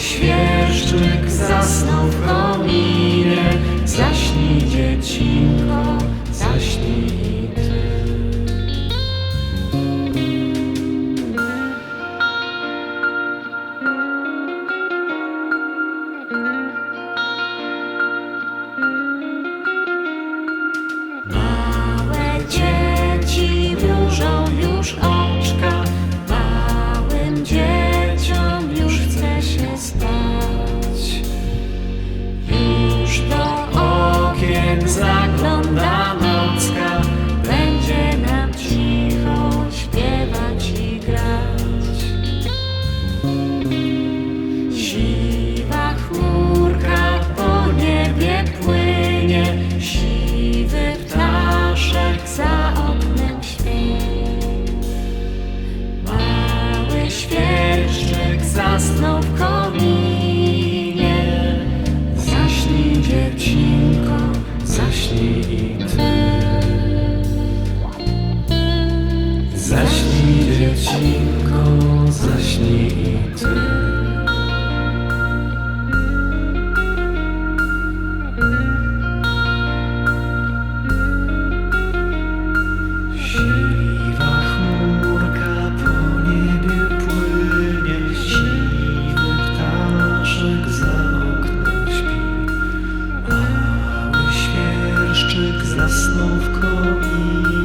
Świerszczyk zasnął w kominie, zaśnij dziecinko, zasnął w kominie. Zaśnij dziecinko, zaśnij i ty. Zaśnij dziecinko, zaśnij. Thank you.